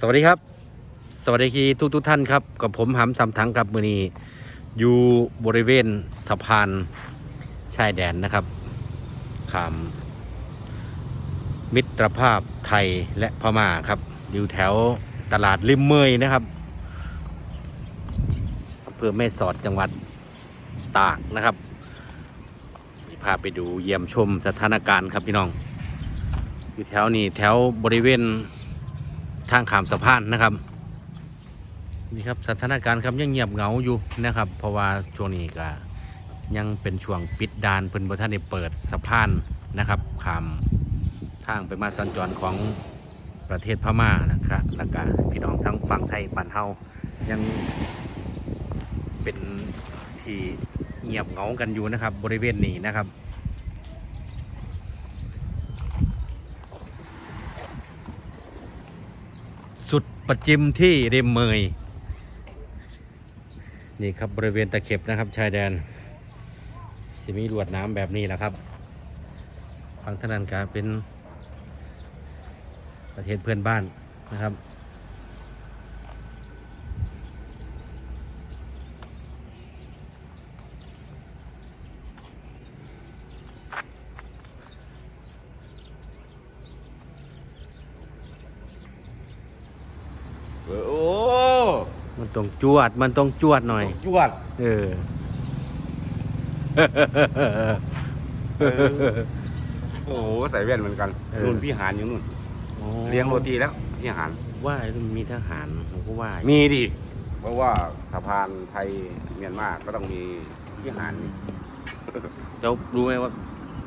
สวัสดีครับ สวัสดีทุกทุกท่านครับ กับผมหำสำทังครับมือนีอยู่บริเวณสะพานชายแดนนะครับขาม มิตรภาพไทยและพม่าครับ อยู่แถวตลาดริมเมยนะครับอำเภอแม่สอดจังหวัดตากนะครับพาไปดูเยี่ยมชมสถานการณ์ครับพี่น้อง อยู่แถวนี้แถวบริเวณ ทางขามสะพานนะครับนี่ครับสถานการณ์ครับยังเงียบเหงาอยู่นะครับ เพราะว่าช่วงนี้ก็ยังเป็นช่วงปิดด่านเพิ่นบ่ทันได้เปิดสะพานนะครับขามทางไปมาสัญจรของประเทศพม่านะครับแล้วก็พี่น้องทั้งฝั่งไทยบ้านเฮายังเป็นที่เงียบเหงากันอยู่นะครับ บริเวณนี้นะครับ สุดประจิมที่ริมเมย นี่ครับบริเวณตะเข็บนะครับชายแดนจะมีรวดน้ำแบบนี้แหละครับฟังทานันกาเป็นประเทศเพื่อนบ้านนะครับ เออโอ้ มันต้อง จวดมันต้องจวดหน่อย จวดเออ โอ้โหใส่แว่นเหมือนกันเออ นู่นพี่หานอยู่นู่น เลี้ยงโรตีแล้วพี่หาน ว่ามีทหารผมก็ว่ามีดิ เพราะว่าสะพานไทยเมียนมาก็ต้องมีพี่หานแล้วรู้ไหมว่า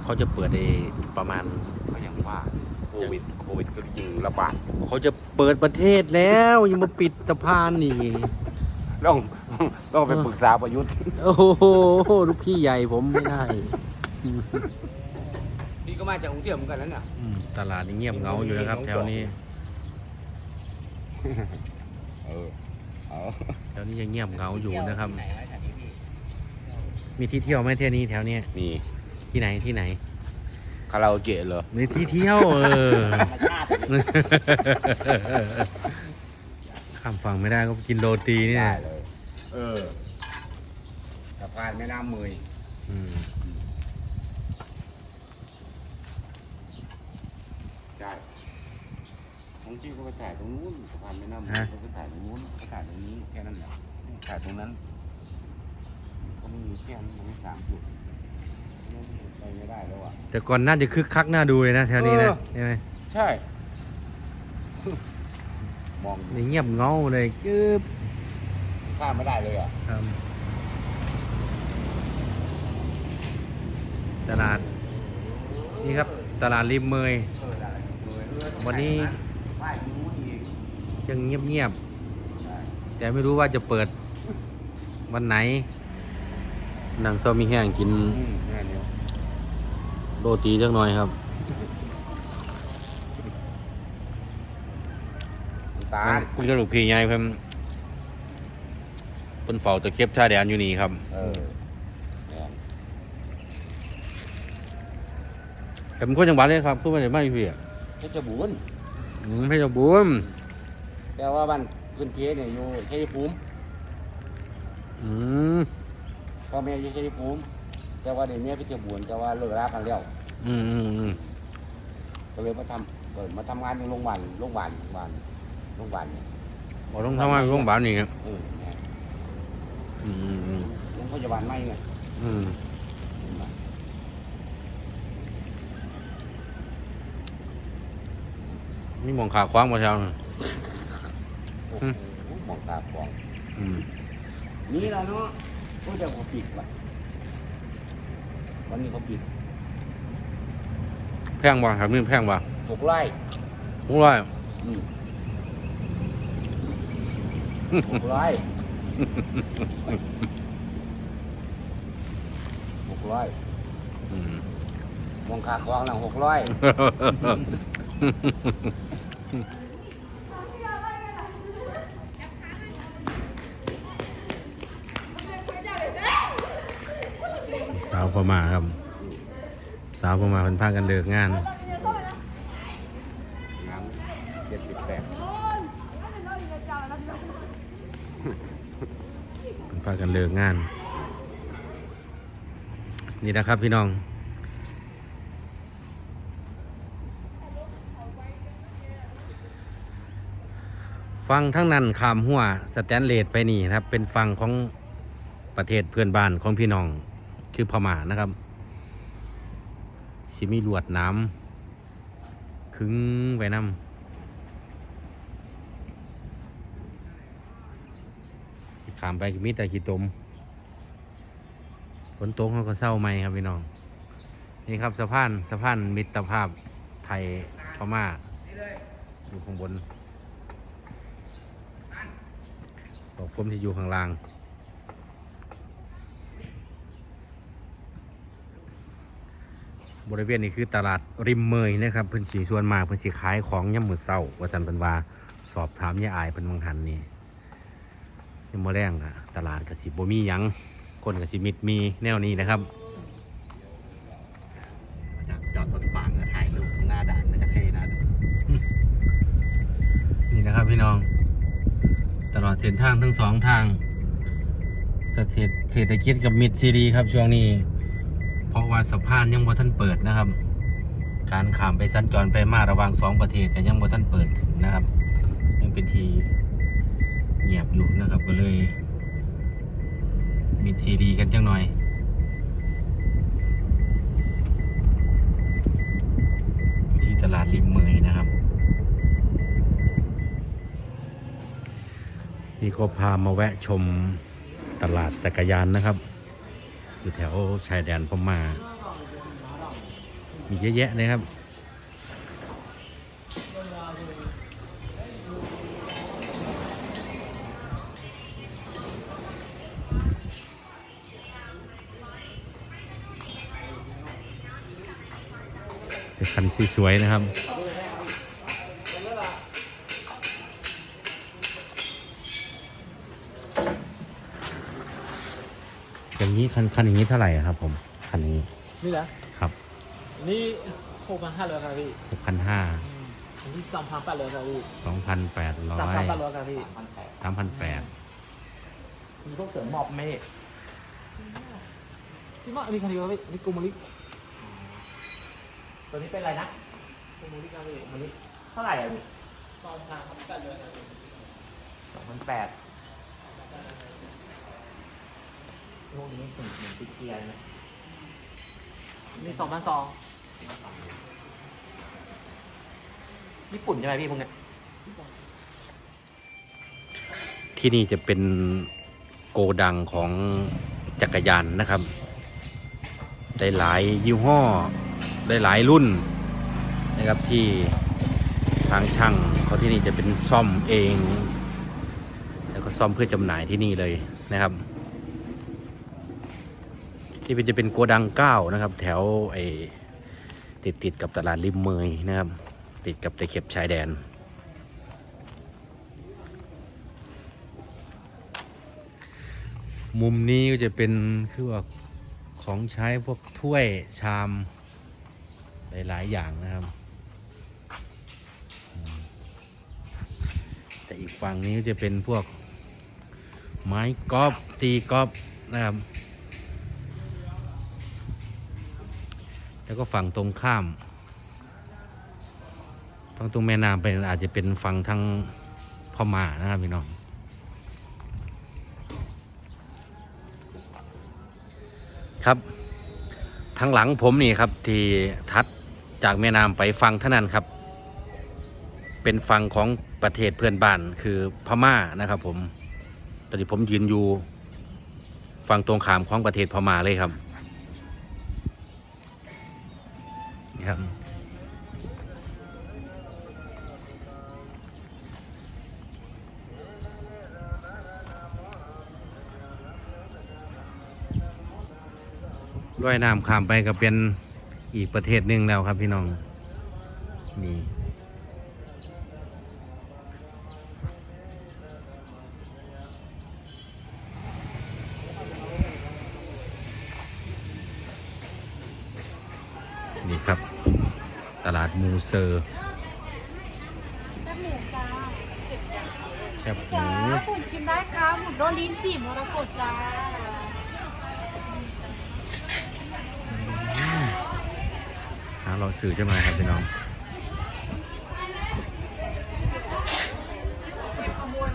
เขาจะเปิดในประมาณ ก็ยังว่าโควิดโควิดก็ยิ่งระบาดเขาจะเปิดประเทศแล้ว ยังมาปิดสะพานนี่ ต้องต้องไปปรึกษาประยุทธ์ โอ้โหลูกพี่ใหญ่ผมไม่ได้พี่ก็มาจากกรุงเทพเหมือนกันนั่นน่ะ อืมตลาดนี่เงียบเหงาอยู่นะครับ แถวนี้เออเอาแถวนี้ยังเงียบเหงาอยู่นะครับ มีที่เที่ยวไหมเที่ยวนี้แถวเนี้ยนี่ ที่ไหนที่ไหน คาราโอเกะเหรอ มีที่เที่ยวเออ ข้ามฝั่งไม่ได้ก็กินโรตีเนี่ยได้เลยเออสะพานแม่น้ำเมยอืมใช่ของจริงก็ไปถ่ายตรงนู้นสะพานแม่น้ำเมยเขาไปถ่ายตรงนู้นเขาถ่ายตรงนี้แค่นั้นแหละถ่ายตรงนั้นเขาไม่มีแค่นั้นมันมีสามจุดนั่นไปไม่ได้แล้วอะแต่ก่อนน่าจะคึกคักน่าดูเลยนะแถวนี้นะเออใช่ไหมใช่ มองนี่เงียบเหงาเลยจึ๊บข้ามไม่ได้เลยอะครับตลาด นี่ครับตลาดริมเมยเอออะไรเลยเออวันนี้ป้ายนู้นอีกยังเงียบเงียบใช่ๆแต่ไม่รู้ว่าจะเปิดวันไหนนางเซามีแห้งกินอืมแค่นี้โรตีจักหน่อยครับ ตานั่งคุยกับลูกพี่ใหญ่เพิ่นเพิ่นเฝ้าตะเข็บชายแดนอยู่นี่ครับ เออแต่เป็นคนจังหวัดเลยครับพูดมาได้มาอยู่พี่อะเพชรบูรณ์อืมเพชรบูรณ์แต่ว่าบ้านขึ้นเพียเนี่ยอยู่ชัยภูมิอืมพ่อแม่อยู่ชัยภูมิแต่ว่าเดี๋ยวนี้เพชรบูรณ์แต่ว่าเลิกรากันแล้วอืมอืมอืมก็เลยมาทำเปิดมาทำงานในโรงพยาบาลโรงพยาบาลโรงพยาบาลโรงพยาบาลเนี่ยบ่ต้องทำงานโรงพยาบาลนี่ครับเออเนี่ยอืมอืมอืมโรงพยาบาลไม่ไงอืมนี่มองขาคว้างมาแถวน่ะโอ้อืมโหมองตาฟองอืมนี่แหละเนาะก็จะเขาปิดว่ะวันนี้เขาปิดแพงบ่ครับนี่แพงบ่หกไร่หกร้อยอืม หกไร่หกร้อยอืมมองขาคลองหลังหกร้อยสาวพม่าครับ สาวพม่าเพิ่นพากันเลิกงาน น้ำเจ็ดสิบแปด เลิกงาน นี่นะครับพี่น้อง ฟังทั้งนั้นขามหัวสแตนเลสไปนี่นะครับ เป็นฟังของประเทศเพื่อนบ้านของพี่น้องคือพม่านะครับสิมีลวดน้ำขึงไว้น้ำ ขามไปมีแต่ขี้ตม ฝนตกเขาก็เศร้าไหมครับพี่น้อง นี่ครับสะพานสะพานมิตรภาพไทยพม่าอยู่ข้างบนบอกผมที่อยู่ข้างล่าง บริเวณนี้คือตลาดริมเมยนะครับเพิ่นสีส่วนมากเพิ่นสีขายของย่ำมือเศร้าว่าสันเป็นว่าสอบถามยายอายเป็นบางหันนี่ ยังมาแรงอะตลาดกสิบ่มีหยังคนกสิมิดมีแนวนี้นะครับจอดรถปางก็ถ่ายรูปหน้าด่านมันจะเท่นะนี่นะครับพี่น้อง ตลอดเส้นทางทั้งสองทางเศรษฐเศรษฐกิจกับมิดซีดีครับช่วงนี้ เพราะว่าสะพานยังบ่ท่านเปิดนะครับ การข้ามไปสัญจรไปมาระหว่างสองประเทศก็ยังบ่ท่านเปิดถึงนะครับ ยังเป็นที เงียบอยู่นะครับก็เลย มีซีดีกันจังหน่อยอยู่ที่ตลาดริมเมยนะครับ นี่ก็พามาแวะชมตลาดจักรยานนะครับ อยู่แถวชายแดนพม่ามีเยอะแยะเลยครับ สวยๆนะครับ อย่างนี้คันคันอย่างนี้เท่าไหร่อะครับผม คันนี้ นี่นะครับ นี่หกพันห้าร้อยครับพี่หกพันห้าอืมอันนี้สามพันแปดร้อยครับพี่สองพันแปดร้อสามยพันแปดร้อยครับพี่สามพันแปดมีพวกเสริมหมอบเมฆที่ว่าอันนี้คันเดียวครับพี่อันนี่กูมาริ ตัวนี้เป็นอะไรนะกูมาริครับพี่มาริเท่าไหร่อะพี่สองพันแปดร้อยสองพันแปดพวกนี้ถึงถึงติดเกียร์นะนี่สองพันสองญี่ปุ่นใช่ไหมพี่พวกเนี้ยที่นี่จะเป็นโกดังของจักรยานนะครับได้หลายยี่ห้อ ได้หลายรุ่นนะครับที่ทางช่างเขาที่นี่จะเป็นซ่อมเอง แล้วก็ซ่อมเพื่อจำหน่ายที่นี่เลยนะครับ ที่เป็นจะเป็นโกดังเก้านะครับ แถวไอ้ติดติดกับตลาดริมเมยนะครับ ติดกับตะเข็บชายแดนมุมนี้ก็จะเป็นคือว่าของใช้พวกถ้วยชาม หลายๆอย่างนะครับ แต่อีกฝั่งนี้ก็จะเป็นพวกไม้กอล์ฟตีกอล์ฟนะครับ แล้วก็ฝั่งตรงข้ามฝั่งตรงแม่น้ำไปอาจจะเป็นฝั่งทางพม่านะครับพี่น้องครับ ทางหลังผมนี่ครับที่ทัด จากแม่น้ำไปฟังเท่านั้นครับ เป็นฝั่งของประเทศเพื่อนบ้านคือพม่านะครับ ผม ตอนนี้ผมยืนอยู่ฝั่งตรงขามของประเทศพม่าเลยครับนี่ครับด้วยน้ำข้ามไปก็เป็น อีกประเทศหนึ่งแล้วครับพี่น้องนี่นี่ครับ ตลาดมูเซอร์แป๊บหนึ่งจ้าแคบหจ้ามูคุณชิมได้ค่ะหมุนโดนลิ้นจี่มรกตจ้า หา เราสื่อจะมาครับพี่น้อง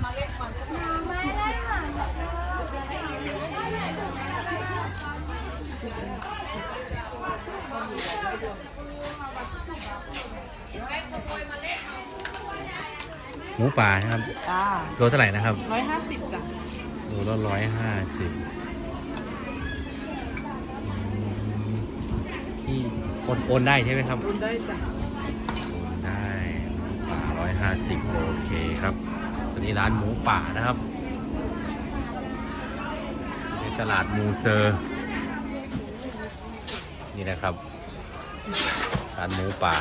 ไม่ได้ค่ะหมูป่านะครับจ้าโลเท่าไหร่นะครับ ร้อยห้าสิบจ้ะโลละร้อยห้าสิบ โอนโอนได้ใช่ไหมครับรุนได้จ้ะโอนได้หมูป่าร้อยห้าสิบโอเคครับตัวนี้ร้านหมูป่านะครับในตลาดมูเซอร์นี่นะครับร้านหมูป่า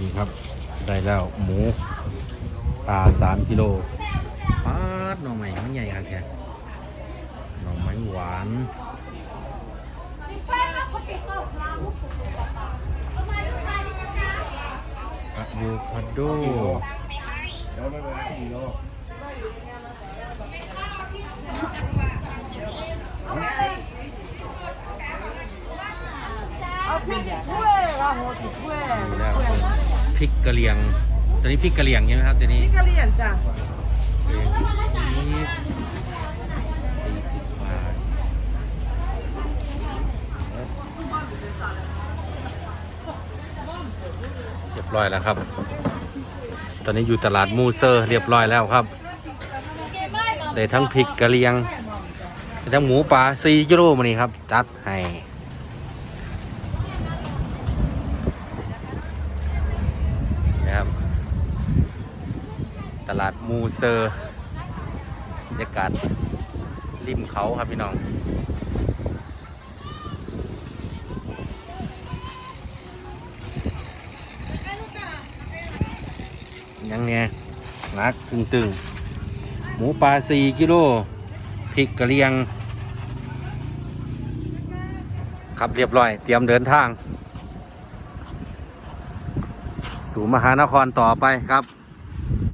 นี่ครับ ได้แล้วหมูป่าสามกิโลปาดหน่อไม้มันใหญ่ครับแค่หน่อไม้หวานอะโวคาโดนี่แล้วพ ริกกะเหรี่ยงตัวนี้พริกกะเหรี่ยงใช่ไหมครับตัวนี้นี่กะเหรี่ยงจ้ะกะเหรี่ยงพริกนี้สี่สิบบาทเรียบร้อยแล้วครับ ตอนนี้อยู่ตลาดมูเซอร์เรียบร้อยแล้วครับ ได้ทั้งพริกกะเหรี่ยงได้ทั้งหมูปลาสี่กิโลมานี่ครับ จัดให้ นะครับ ตลาดมูเซอร์บรรยากาศริมเขาครับพี่น้องยังเนี่ยนักตึงๆหมูปลาสี่กิโลพริกกะเหรียง ครับเรียบร้อย เตรียมเดินทาง สู่มหานครต่อไปครับ